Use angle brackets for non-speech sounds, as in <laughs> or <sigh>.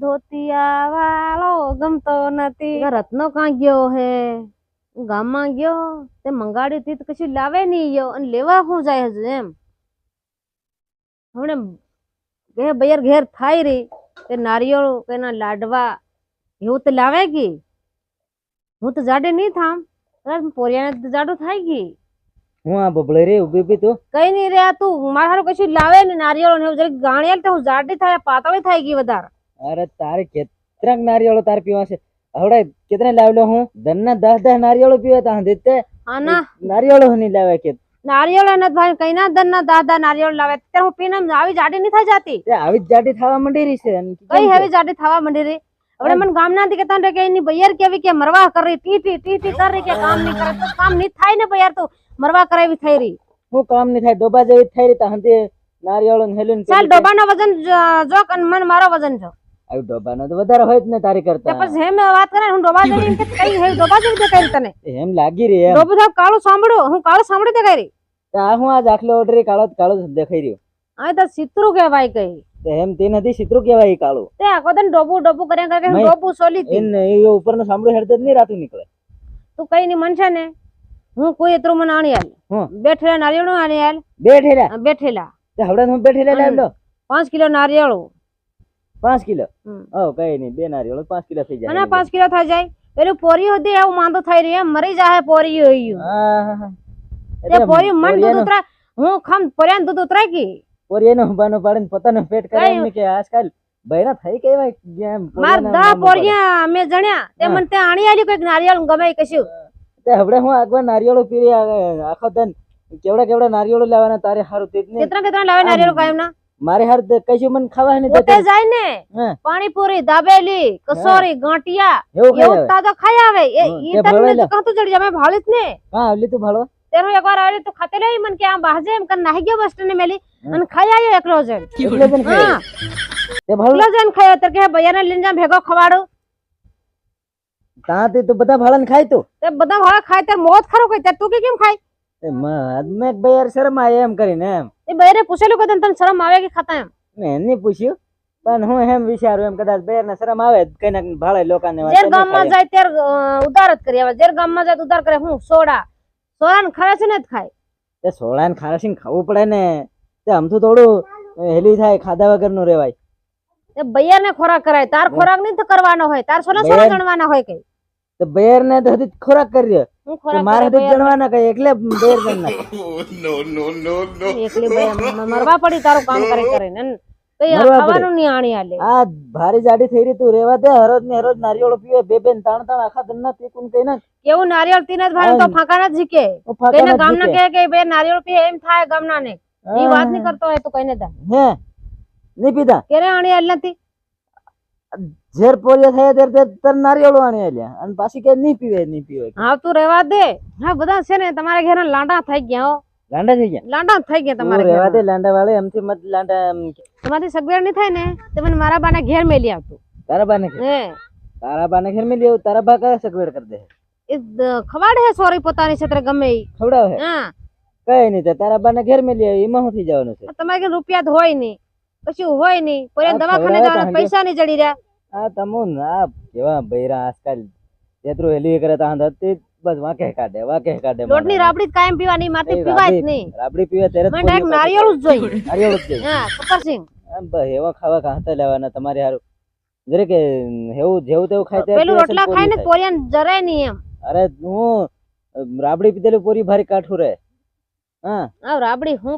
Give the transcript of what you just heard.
ધોતિયા વાળો ગમતો નથી. રત્નો કાં ગયો હે? ગામમાં ગયો તે મંગાડ્યું તી તો કશું લાવે નહીં ગયો અને લેવા હું જાય હજુ એમ? હમણે ઘેર બૈર ઘેર થાય રહી તે નારિયેળ કે એના લાડવા એવું તો લાવે કે? હું તો જાડે નહીં થામ પોરિયાને તો જાડું થાય કે? હું આ બબળે રે ઊભી ઊભી તું? કઈ નહીં રે આ તું મારા હારું કશું લાવે ને નારિયેળ ને એવું જરીક ગાણિયા તો હું જાડી થાય પાતળી થાય ગઈ વધારે. અરે તારે કેટલાક નારિયેળો તારે પીવા છે. હવડે કેટલા લાવલો હું? ધનના દસ દસ નારિયેળો પીવા તા. દેતે આના નારિયેળો નહીં લાવે કે નારિયેળો એના ભાઈ કઈ ના દન ના દાદા નારિયેળો લાવે ત્યારે હું પીને આવી જાડી નહીં થઈ જાતી. આવી જાડી થવા માંડી રહી છે. કઈ? હેવી જાડી થવા માંડી રહી? હવે મને ગામ ના કે તને કે એની બૈયર કેવી કે મરવા કરી ટી ટી ટી ટી કરી કે કામ નહીં કરે. તો કામ નહીં થાય ને બૈયર તો મરવા કરાવી થઈ રહી. હું કામ નહીં થાય ડોબા જેવી થઈ રહી તા હંતે નારિયેળો ને હેલું ચાલ ડોબાનો વજન જો અને મને મારો વજન જો. આવી ડોબાનો તો વધારે હોય જ ને તારી કરતા. પછી હેમ વાત કરે હું ડોબા એમ કે કઈ હે ડોબા જેવી દેખાય તને? એમ લાગી રહી એમ. ડોબા સાહેબ કાળો સાંભળો હું કાળો સાંભળી દે કરી. આ હું આ દાખલો ઓર્ડર કાળો કાળો દેખાઈ રહ્યો. આ તો સિત્રુ કહેવાય કઈ. એમ તે નથી સિત્રુ કહેવાય કાળો. તે આખો દિન ડોબુ ડોબુ કરે કે હું ડોબુ સોલી તી એને એ ઉપરનો સાંભળો હેડતો જ નહીં રાતું નીકળે. તું કઈ ની મન છે ને હું કોઈ એતરો મને આણી આલ. બેઠેલા નારિયેળો આણી આલ. બેઠેલા? બેઠેલા. તે હવડે હું બેઠેલા. લાવલો પાંચ કિલો નારિયેળું. પાંચ કિલો. ઓ કઈ નહીં બે નારિયેળો પાંચ કિલો થઈ જાય અને પાંચ કિલો થઈ જાય પેલું પોરી હતી એવું માંદો થઈ રહ્યું મરી જાય પોરી હોયું. તે પોરી મન દૂધ ઉતરા હું ખમ પોરિયાનું દૂધ ઉતરાય કી એનો બાનો પાડીને પોતાનો પેટ કરે કઈ- એમ કે આજકાલ બૈરા થઈ કેવાય જેમ માર દા પોરિયા મે જણ્યા તે. મને તે આણી આલી કોઈક નારિયેળ ગમે કશું. તે હવડે હું આગવા નારિયેળો પીરી આખો દન કેવડા કેવડા નારિયેળો લાવવાના તારે હારું તે કેતરા કેટલા લાવે નારિયેળ કાયમ ના મારે હર કશું મને ખાવા નહીં પોતે. જાય ને. પાણીપુરી દાબેલી કસોરી ગાંઠિયા એવું તાજો ખાઈ આવે. એ ઈ તે તને ભળેલા. તો કહતું ચડી જાય? મેં ભાળી જ ને. હા આવલી તું ભાળવા. તેરો એકવાર આવે તો ખાતે લઈ મને કે આમ બાજે એમ કર નાહી ગયો બસ સ્ટેન્ડ મેલી. અને ખાઈ આયો એકલો જણ એકલો જ ને ખાઈ હા. તે એકલો જણ ખાયો તો કે ભૈયાને લઈને જા ભેગો ખવાડો. તાતે તો બધા ભાળન ખાય તો. તે બધા ભાવે ખાય ત્યારે મોત ખરો કઈ. ત્યારે તું કે કેમ ખાય? માં ભાઈ શરમ આવે એમ કરીને એમ. એ બૈરે પૂછેલું કે તને શરમ આવે કે ખાતા એમ? મેં પૂછ્યું પણ હું એમ વિચારું એમ કદાચ બેર ને શરમ આવે કઈ ના કઈ લોકોને જેર ગામમાં જાય ત્યારે ઉધાર જ કરી આવે. જેર ગામમાં જાય તો ઉધાર કરે. હું સોડા. સોડા ને ખરા છે ને જ ખાય. તે સોળાને ખારાશીને ખાવું પડે ને. તે તો થોડું હેલી થાય ખાધા વગરનું રેવાય ભૈયા બૈયાને ખોરાક કરાય. તાર ખોરાક નહીં તો કરવાનો હોય. તાર સોના સોના ગણવાના હોય કઈ. તો બેર ને તો હજી ખોરાક તો ખોરાક મારે કરે હજી જણવાના કઈ એટલે <laughs> બેર ગણ નાખે. એકલી બૈયા મ- મરવા પડી તારું કામ કરે કરે ને. ખાવાનું નહીં આણી આલે. આ ભારે જાડી થઈ રહી તું રેવા દે હરોજ ને હરોજ નારિયેળો પીવે બે બેન ત્રણ ત્રણ આખા દનના પીકું કઈ ના. કેવું નારિયેળ પીને જ ભારે તો. ફાંકા જ જીકે. કઈને ના ગામના જીકે. કહે કે બે નારિયેળ પીએ એમ થાય ગામના ને ઈ વાત નહીં કરતો હોય તો કઈને દા. હે નહીં પીતા કેરે આણી આલ નથી? ઝેર પોરિયા થયા ત્યારે તે તર નારિયેળો આણી આલ્યા અને પાછી કે નહીં પીવે નહીં પીવે હા તું રહેવા દે. હા બધા છે ને તમારા ઘેર લાંડા થઈ ગયા હો. લાંડા થઈ ગયા? લાંડા થઈ ગયા તમારા રેવા દે લાંડા વાળે એમથી મત લાંડા તમારી સગવડ નહીં થાય ને તો મને મારા બાના ઘેર મેલી આવતું તારા બાને હે. તારા બાને ઘેર મેલી આવ તારા બા કયા સગવડ કરી દે? એ ખવાડ હે સોરી પોતાની ક્ષેત્રે ગમે ઈ. ખવડાવે હા? કઈ નહીં તારા બાને ઘેર મેલી આવી એમાં હું થઈ જવાનું છે? તમારે કે રૂપિયા તો હોય નહીં. કશું હોય નહીં. કોઈ દવાખાને જવાના પૈસા નહીં જડી રહ્યા. આ તમો ના કેવા બૈરા આજકાલ જેતરું હેલી કરે તા તે બસ વા કાઢે વાંકે કાઢે લોટની રાબડી કાયમ પીવાની એ પીવાય જ નહીં. રાબડી પીવે ત્યારે મને ડાયરેક્ટ નારિયેળ જ જોઈએ. નારિયેળ જ જોઈએ. હા કપરસિંહ. આમ બસ એવા ખાવા ખાતા લેવાના તમારે હારું. જરે કે હેવું જેવું તેવું ખાય તે પેલું રોટલા ખાઈને થાય. જરાય નહીં એમ. અરે હું રાબડી પીધેલી પૂરી ભારી કાઠું રે હા. આ રાબડી હું